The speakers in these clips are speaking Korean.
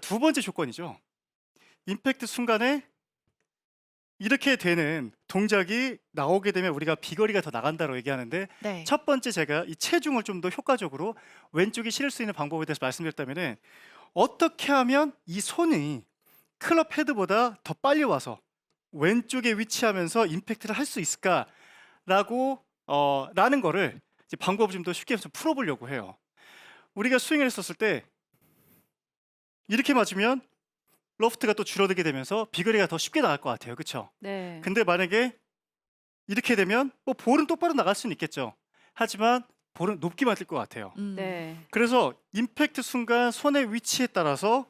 두 번째 조건이죠. 임팩트 순간에 이렇게 되는 동작이 나오게 되면 우리가 비거리가 더 나간다고 얘기하는데 네. 첫 번째 제가 이 체중을 좀 더 효과적으로 왼쪽에 실을 수 있는 방법에 대해서 말씀드렸다면은 어떻게 하면 이 손이 클럽 헤드보다 더 빨리 와서 왼쪽에 위치하면서 임팩트를 할 수 있을까라고 어, 라는 거를 이제 방법을 좀 더 쉽게 좀 풀어보려고 해요. 우리가 스윙을 했었을 때 이렇게 맞으면 로프트가 또 줄어들게 되면서 비거리가 더 쉽게 나갈 것 같아요. 그렇죠? 네. 근데 만약에 이렇게 되면 뭐 볼은 똑바로 나갈 수는 있겠죠. 하지만 볼은 높게 맞을 것 같아요. 음. 네. 그래서 임팩트 순간 손의 위치에 따라서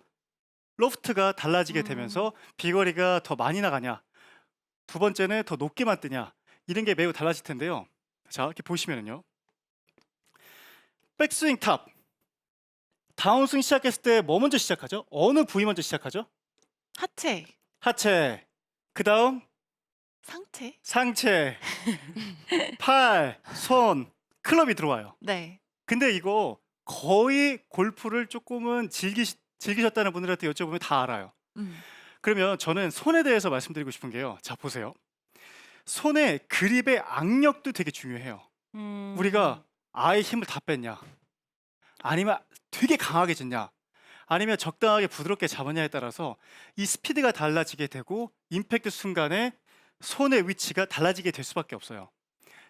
로프트가 달라지게 음. 되면서 비거리가 더 많이 나가냐, 두 번째는 더 높게 맞느냐 이런 게 매우 달라질 텐데요. 자 이렇게 보시면은요, 백스윙 탑 다운스윙 시작했을 때 뭐 먼저 시작하죠? 어느 부위 먼저 시작하죠? 하체, 하체, 그 다음 상체. 상체, 팔, 손, 클럽이 들어와요. 네. 근데 이거 거의 골프를 조금은 즐기, 즐기셨다는 분들한테 여쭤보면 다 알아요. 음. 그러면 저는 손에 대해서 말씀드리고 싶은 게요. 자, 보세요. 손의 그립의 악력도 되게 중요해요. 음. 우리가 아예 힘을 다 뺐냐? 아니면 되게 강하게 졌냐? 아니면 적당하게 부드럽게 잡았냐에 따라서 이 스피드가 달라지게 되고 임팩트 순간에 손의 위치가 달라지게 될 수밖에 없어요.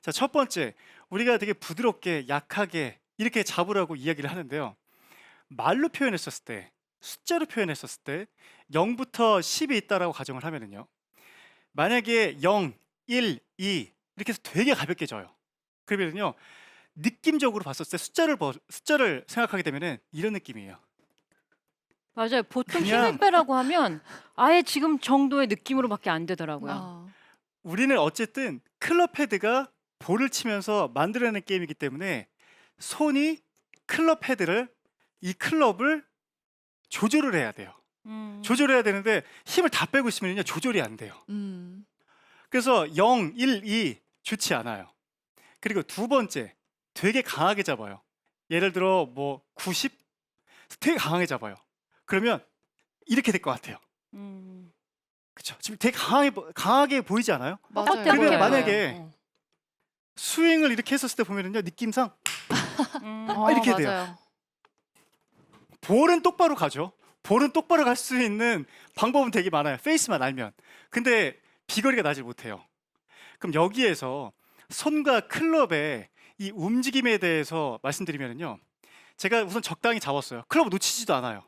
자, 첫 번째, 우리가 되게 부드럽게 약하게 이렇게 잡으라고 이야기를 하는데요. 말로 표현했었을 때, 숫자로 표현했었을 때 0부터 10이 있다라고 가정을 하면은요. 만약에 0, 1, 2 이렇게 해서 되게 가볍게 져요. 그러면요. 느낌적으로 봤었을 때 숫자를 버- 숫자를 생각하게 되면은 이런 느낌이에요. 맞아요. 보통 그냥- 힘을 빼라고 하면 아예 지금 정도의 느낌으로밖에 안 되더라고요. 어. 우리는 어쨌든 클럽 헤드가 볼을 치면서 만들어내는 게임이기 때문에 손이 클럽 헤드를 이 클럽을 조절을 해야 돼요. 음. 조절해야 되는데 힘을 다 빼고 있으면요 조절이 안 돼요. 음. 그래서 0, 1, 2 좋지 않아요. 그리고 두 번째 되게 강하게 잡아요. 예를 들어 뭐 90 되게 강하게 잡아요. 그러면 이렇게 될 것 같아요. 음. 그렇죠? 지금 되게 강하게 보- 강하게 보이지 않아요? 맞아요. 딱 그러면. 만약에 어. 스윙을 이렇게 했었을 때 보면은요 느낌상 음. 어, 이렇게 돼요. 맞아요. 볼은 똑바로 가죠. 볼은 똑바로 갈 수 있는 방법은 되게 많아요. 페이스만 알면. 근데 비거리가 나질 못해요. 그럼 여기에서 손과 클럽의 이 움직임에 대해서 말씀드리면요. 제가 우선 적당히 잡았어요. 클럽을 놓치지도 않아요.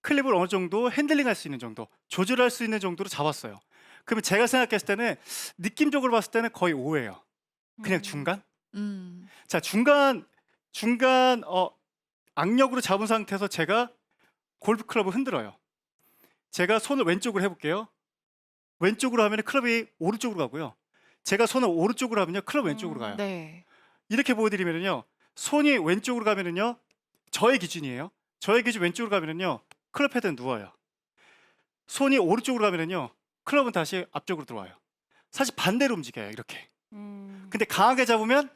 클립을 어느 정도 핸들링할 수 있는 정도, 조절할 수 있는 정도로 잡았어요. 그러면 제가 생각했을 때는 느낌적으로 봤을 때는 거의 5예요. 그냥 음. 중간? 음. 자 중간 중간 어 악력으로 잡은 상태에서 제가 골프 클럽을 흔들어요. 제가 손을 왼쪽으로 해볼게요. 왼쪽으로 하면 클럽이 오른쪽으로 가고요. 제가 손을 오른쪽으로 하면요 클럽 왼쪽으로 음, 가요. 네. 이렇게 보여드리면요 손이 왼쪽으로 가면은요 저의 기준이에요. 저의 기준 왼쪽으로 가면은요 클럽 헤드는 누워요. 손이 오른쪽으로 가면은요 클럽은 다시 앞쪽으로 들어와요. 사실 반대로 움직여요 이렇게. 음. 근데 강하게 잡으면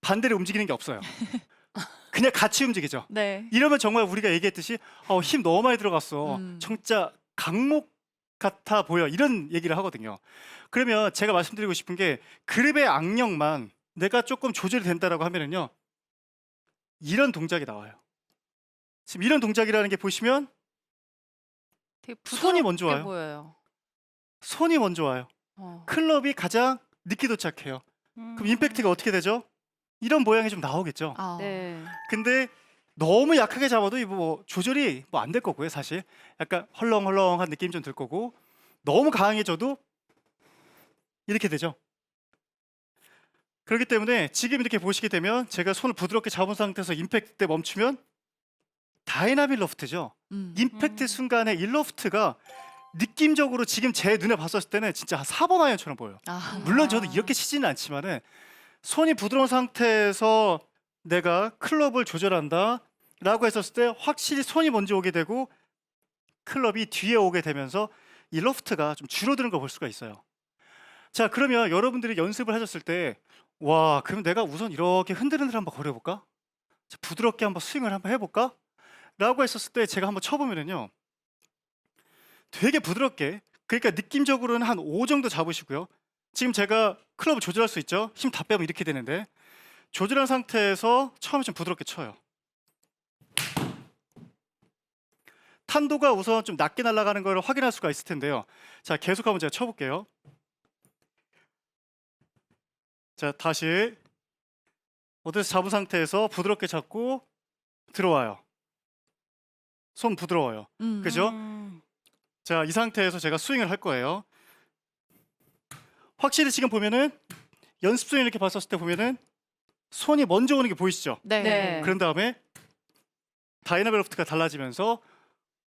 반대로 움직이는 게 없어요. 그냥 같이 움직이죠. 네. 이러면 정말 우리가 얘기했듯이 어, 힘 너무 많이 들어갔어. 음. 진짜 강목 같아 보여. 이런 얘기를 하거든요. 그러면 제가 말씀드리고 싶은 게 그립의 악력만 내가 조금 조절이 된다라고 하면은요. 이런 동작이 나와요. 지금 이런 동작이라는 게 보시면 되게 손이 먼저 와요. 보여요. 손이 먼저 와요. 어. 클럽이 가장 늦게 도착해요. 그럼 임팩트가 어떻게 되죠? 이런 모양이 좀 나오겠죠. 아. 네. 근데 너무 약하게 잡아도 이거 뭐 조절이 뭐 안 될 거고요, 사실. 약간 헐렁헐렁한 느낌이 좀들 거고 너무 강해져도 이렇게 되죠. 그렇기 때문에 지금 이렇게 보시게 되면 제가 손을 부드럽게 잡은 상태에서 임팩트 때 멈추면 다이나믹 로프트죠. 음. 임팩트 음. 순간에 이 로프트가 느낌적으로 지금 제 눈에 봤었을 때는 진짜 한 4번 아이언처럼 보여요. 아. 물론 저도 아. 이렇게 치지는 않지만은 손이 부드러운 상태에서 내가 클럽을 조절한다 라고 했었을 때 확실히 손이 먼저 오게 되고 클럽이 뒤에 오게 되면서 이 로프트가 좀 줄어드는 걸 볼 수가 있어요. 자 그러면 여러분들이 연습을 하셨을 때 와 그럼 내가 우선 이렇게 흔들흔들 한번? 자, 부드럽게 한번 스윙을 한번 해볼까? 라고 했었을 때 제가 한번 쳐보면은요 되게 부드럽게 그러니까 느낌적으로는 한 5 정도 잡으시고요. 지금 제가 클럽을 조절할 수 있죠. 힘 다 빼면 이렇게 되는데 조절한 상태에서 처음에 좀 부드럽게 쳐요. 탄도가 우선 좀 낮게 날아가는 걸 확인할 수가 있을 텐데요. 자, 계속 한번 제가 쳐볼게요. 자, 다시 어디서 잡은 상태에서 부드럽게 잡고 들어와요. 손 부드러워요. 음. 그죠? 음. 자, 이 상태에서 제가 스윙을 할 거예요. 확실히 지금 보면은 연습 스윙 이렇게 봤었을 때 보면은 손이 먼저 오는 게 보이시죠? 네. 네. 그런 다음에 다이나믹 로프트가 달라지면서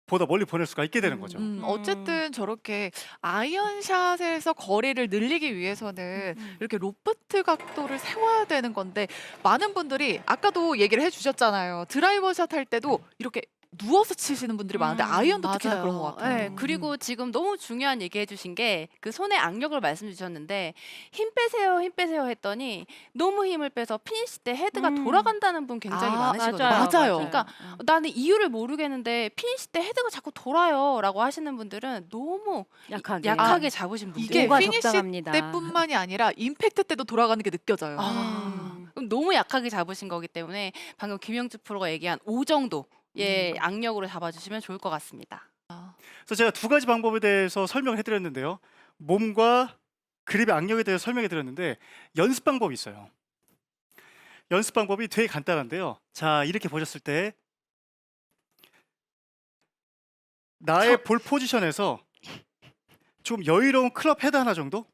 보다 멀리 보낼 수가 있게 되는 거죠. 음, 음. 어쨌든 저렇게 아이언샷에서 거리를 늘리기 위해서는 음. 이렇게 로프트 각도를 세워야 되는 건데 많은 분들이 아까도 얘기를 해주셨잖아요. 드라이버 샷 할 때도 이렇게 누워서 치시는 분들이 많은데 음, 아이언도 특히나 맞아요. 그런 것 같아요. 네, 그리고 지금 너무 중요한 얘기 해주신 게 그 손의 악력을 말씀 주셨는데 힘 빼세요, 힘 빼세요 했더니 너무 힘을 빼서 피니시 때 헤드가 음. 돌아간다는 분 굉장히 아, 많으시거든요. 맞아요. 그러니까 나는 이유를 모르겠는데 피니시 때 헤드가 자꾸 돌아요라고 하시는 분들은 너무 약하게. 약하게 잡으신 분들. 이게 뭐가 피니시 적당합니다. 때뿐만이 아니라 임팩트 때도 돌아가는 게 느껴져요. 아, 음. 그럼 너무 약하게 잡으신 거기 때문에 방금 김영주 프로가 얘기한 5 정도 의 악력으로 잡아주시면 좋을 것 같습니다. 그래서 제가 두 가지 방법에 대해서 설명을 해드렸는데요. 몸과 그립의 악력에 대해서 설명해 드렸는데 연습 방법이 있어요. 연습 방법이 되게 간단한데요. 자 이렇게 보셨을 때 나의 볼 포지션에서 좀 여유로운 클럽 헤드 하나 정도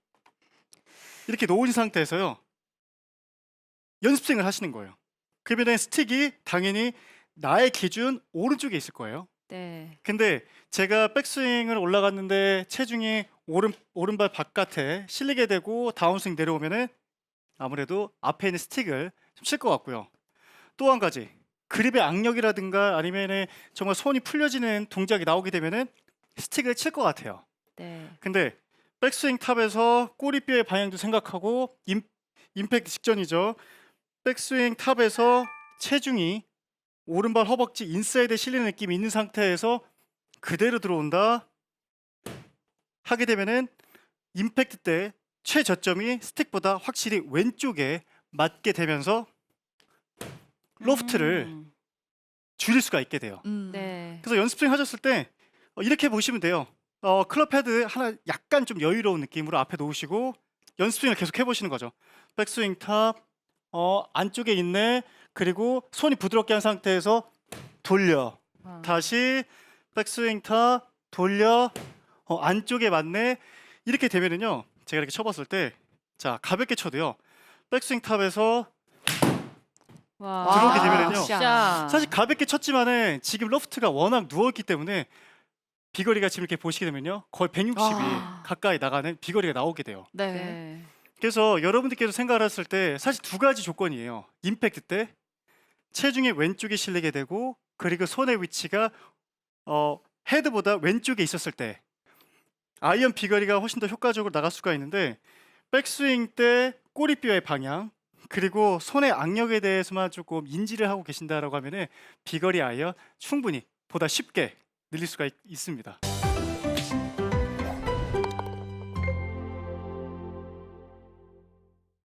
이렇게 놓은 상태에서요 연습 스윙을 하시는 거예요. 그러면 스틱이 당연히 나의 기준 오른쪽에 있을 거예요. 네. 근데 제가 백스윙을 올라갔는데 체중이 오른 오른발 바깥에 실리게 되고 다운스윙 내려오면은 아무래도 앞에 있는 스틱을 좀칠것 같고요. 또 한 가지 그립의 악력이라든가 아니면은 정말 손이 풀려지는 동작이 나오게 되면은 스틱을 칠 것 같아요. 네. 근데 백스윙 탑에서 꼬리뼈의 방향도 생각하고 임, 임팩트 직전이죠. 백스윙 탑에서 체중이 오른발 허벅지 인사이드에 실리는 느낌이 있는 상태에서 그대로 들어온다 하게 되면은 임팩트 때 최저점이 스틱보다 확실히 왼쪽에 맞게 되면서 로프트를 음. 줄일 수가 있게 돼요. 음. 네. 그래서 연습생 하셨을 때 어, 이렇게 보시면 돼요. 어, 클럽 헤드 하나 약간 좀 여유로운 느낌으로 앞에 놓으시고 연습스윙을 계속 해보시는 거죠. 백스윙 탑, 어, 안쪽에 있네. 그리고 손이 부드럽게 한 상태에서 돌려. 아. 다시 백스윙 탑, 돌려. 어, 안쪽에 맞네. 이렇게 되면은요. 제가 이렇게 쳐봤을 때, 자 가볍게 쳐도요. 백스윙 탑에서 와. 들어오게 되면은요. 진짜. 사실 가볍게 쳤지만은 지금 로프트가 워낙 누워있기 때문에 비거리가 지금 이렇게 보시게 되면요 거의 160이 아. 가까이 나가는 비거리가 나오게 돼요. 네. 네. 그래서 여러분들께서 생각을 했을 때 사실 두 가지 조건이에요. 임팩트 때 체중이 왼쪽에 실리게 되고 그리고 손의 위치가 어, 헤드보다 왼쪽에 있었을 때 아이언 비거리가 훨씬 더 효과적으로 나갈 수가 있는데 백스윙 때 꼬리뼈의 방향 그리고 손의 악력에 대해서만 조금 인지를 하고 계신다라고 하면은 비거리 아이언 충분히 보다 쉽게 늘릴 수가 있, 있습니다.